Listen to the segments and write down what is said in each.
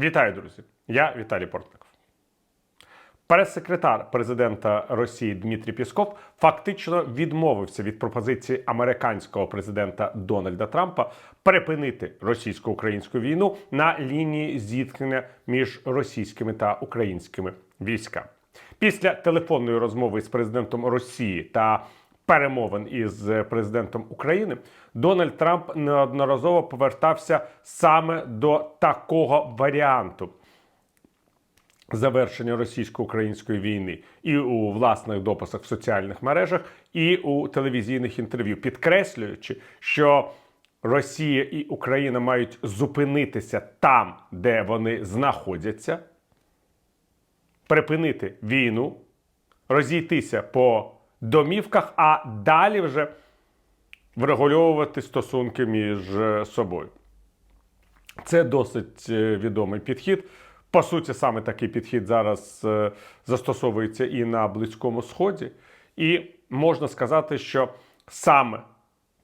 Вітаю, друзі! Я Віталій Портников. Прес-секретар президента Росії Дмитрій Пісков фактично відмовився від пропозиції американського президента Дональда Трампа припинити російсько-українську війну на лінії зіткнення між російськими та українськими військами. Після телефонної розмови з президентом Росії та перемовин із президентом України Дональд Трамп неодноразово повертався саме до такого варіанту завершення російсько-української війни і у власних дописах в соціальних мережах, і у телевізійних інтерв'ю, підкреслюючи, що Росія і Україна мають зупинитися там, де вони знаходяться, припинити війну, розійтися по домівках, а далі вже врегульовувати стосунки між е, собою. Це досить е, відомий підхід. По суті, саме такий підхід зараз е, застосовується і на Близькому Сході. І можна сказати, що саме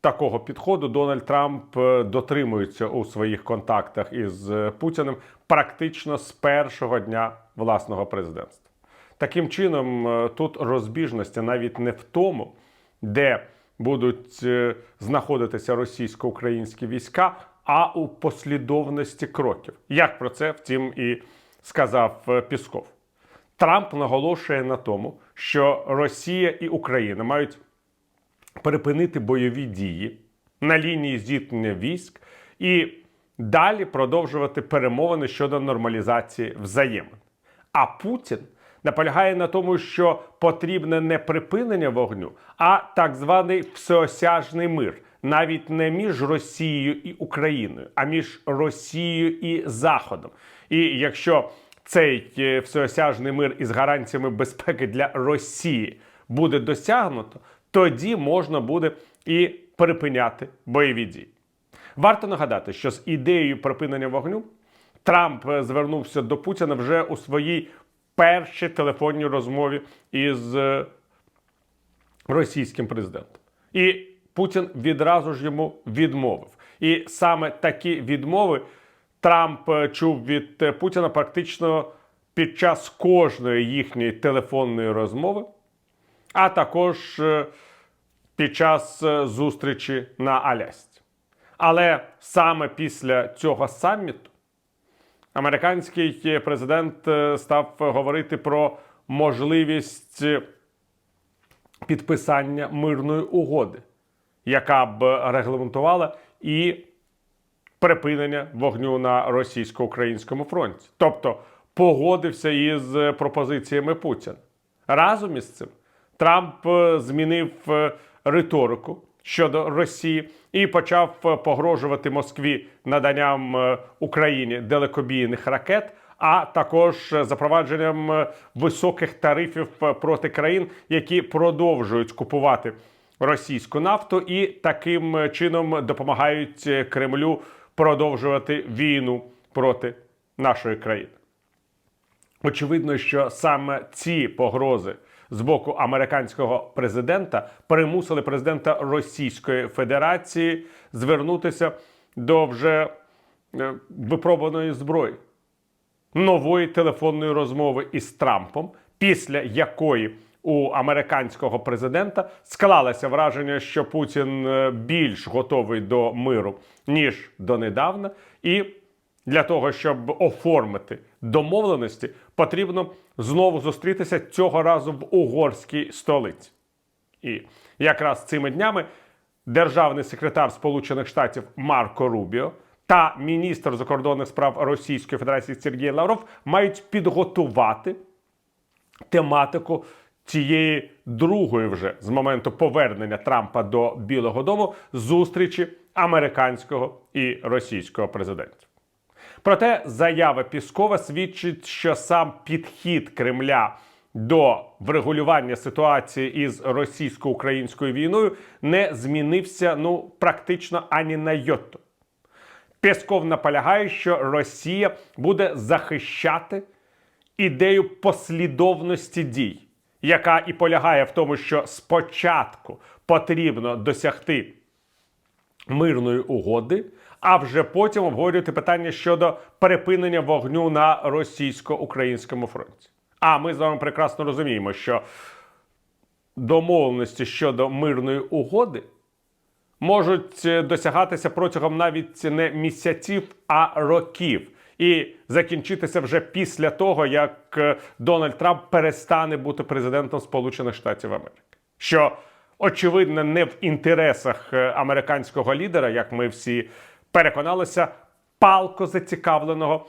такого підходу Дональд Трамп дотримується у своїх контактах із Путіним практично з першого дня власного президентства. Таким чином, е, тут розбіжності навіть не в тому, де будуть е, знаходитися російсько-українські війська, а у послідовності кроків. Як про це втім і сказав е, Пісков. Трамп наголошує на тому, що Росія і Україна мають припинити бойові дії на лінії зіткнення військ і далі продовжувати перемовини щодо нормалізації взаємин. А Путін наполягає на тому, що потрібне не припинення вогню, а так званий всеосяжний мир, навіть не між Росією і Україною, а між Росією і Заходом. І якщо цей е, всеосяжний мир із гарантіями безпеки для Росії буде досягнуто, тоді можна буде і припиняти бойові дії. Варто нагадати, що з ідеєю припинення вогню Трамп е, звернувся до Путіна вже у своїй першій телефонній розмові із е, російським президентом. І Путін відразу ж йому відмовив. І саме такі відмови Трамп е, чув від е, Путіна практично під час кожної їхньої телефонної розмови, а також під час зустрічі на Алясці. Але саме після цього саміту американський президент е, став говорити про можливість е, підписання мирної угоди, яка б регламентувала і припинення вогню на російсько-українському фронті. Тобто погодився із е, пропозиціями Путіна. Разом із цим Трамп е, змінив е, риторику щодо Росії і почав е, погрожувати Москві наданням е, Україні далекобійних ракет. А також е, запровадженням високих тарифів проти країн, які продовжують купувати російську нафту, і таким чином допомагають Кремлю продовжувати війну проти нашої країни. Очевидно, що саме ці погрози з боку американського президента примусили президента Російської Федерації звернутися до вже е, випробуваної зброї нової телефонної розмови із Трампом, після якої у американського президента склалося враження, що Путін е, більш готовий до миру ніж донедавна, і для того, щоб оформити домовленості, потрібно знову зустрітися цього разу в угорській столиці. І якраз цими днями державний секретар Сполучених Штатів Марко Рубіо та міністр закордонних справ Російської Федерації Сергій Лавров мають підготувати тематику цієї другої вже з моменту повернення Трампа до Білого Дому зустрічі американського і російського президентів. Проте заява Піскова свідчить, що сам підхід Кремля до врегулювання ситуації із російсько-українською війною не змінився ну практично ані на йоту. Пєсков наполягає, що Росія буде захищати ідею послідовності дій, яка і полягає в тому, що спочатку потрібно досягти мирної угоди, а вже потім обговорювати питання щодо припинення вогню на російсько-українському фронті. А ми з вами прекрасно розуміємо, що домовленості щодо мирної угоди можуть е, досягатися протягом навіть не місяців, а років. І закінчитися вже після того, як е, Дональд Трамп перестане бути президентом Сполучених Штатів Америки. Що очевидно не в інтересах е, американського лідера, як ми всі переконалися, палко зацікавленого,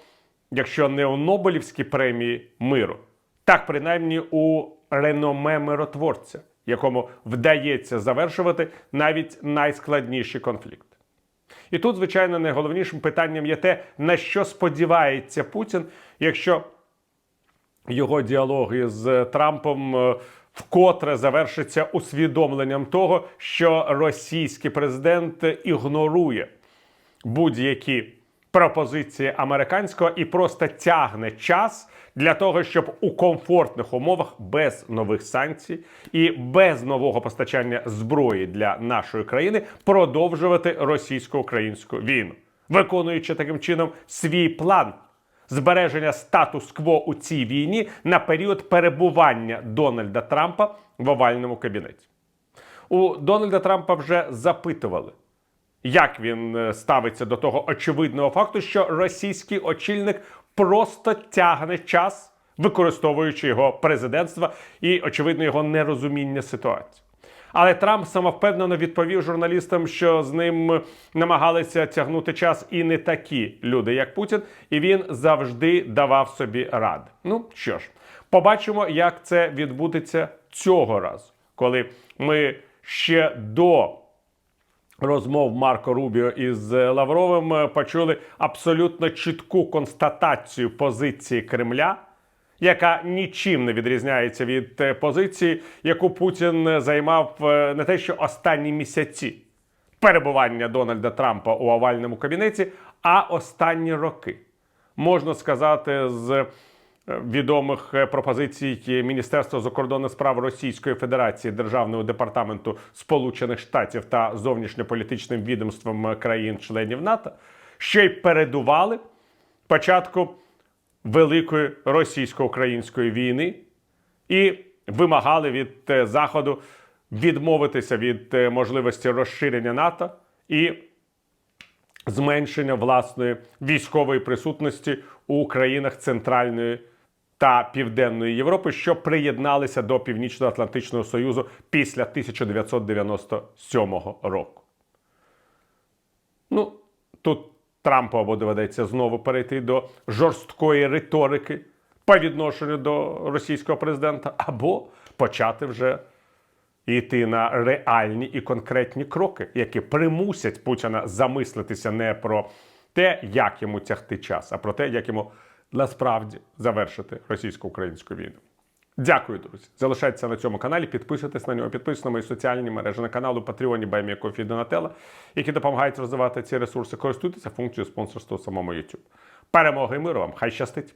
якщо не у Нобелівській премії миру, так принаймні у реноме миротворця, якому вдається завершувати навіть найскладніші конфлікти. І тут, звичайно, найголовнішим питанням є те, на що сподівається Путін, якщо його діалоги з Трампом е, вкотре завершиться усвідомленням того, що російський президент ігнорує будь-які пропозиції американського і просто тягне час для того, щоб у комфортних умовах без нових санкцій і без нового постачання зброї для нашої країни продовжувати російсько-українську війну, виконуючи таким чином свій план збереження статус-кво у цій війні на період перебування Дональда Трампа в овальному кабінеті. У Дональда Трампа вже запитували, як він е, ставиться до того очевидного факту, що російський очільник просто тягне час, використовуючи його президентство і, очевидно, його нерозуміння ситуації. Але Трамп самовпевнено відповів журналістам, що з ним намагалися тягнути час і не такі люди, як Путін, і він завжди давав собі ради. Ну що ж, побачимо, як це відбудеться цього разу, коли ми ще до розмов Марко Рубіо із Лавровим е, почули абсолютно чітку констатацію позиції Кремля, яка нічим не відрізняється від е, позиції, яку Путін займав е, не те, що останні місяці перебування Дональда Трампа у овальному кабінеті, а останні роки. Можна сказати, з е, відомих е, пропозицій Міністерства закордонних справ Російської Федерації Державного департаменту Сполучених Штатів та зовнішньополітичним відомством країн-членів НАТО, що й передували початку великої російсько-української війни і вимагали від е, Заходу відмовитися від е, можливості розширення НАТО і зменшення власної військової присутності у країнах Центральної та Південної Європи, що приєдналися до Північно-Атлантичного Союзу після 1997 року. Ну, тут Трампу або доведеться знову перейти до жорсткої риторики по відношенню до російського президента, або почати вже йти на реальні і конкретні кроки, які примусять Путіна замислитися не про те, як йому тягти час, а про те, як йому насправді завершити російсько-українську війну. Дякую, друзі. Залишайтеся на цьому каналі, підписуйтесь на нього, підписуйтесь на мої соціальні мережі на каналу Patreon Баймія Кофі Донателла, які допомагають розвивати ці ресурси. Користуйтеся функцією спонсорства самому YouTube. Перемоги і миру вам! Хай щастить!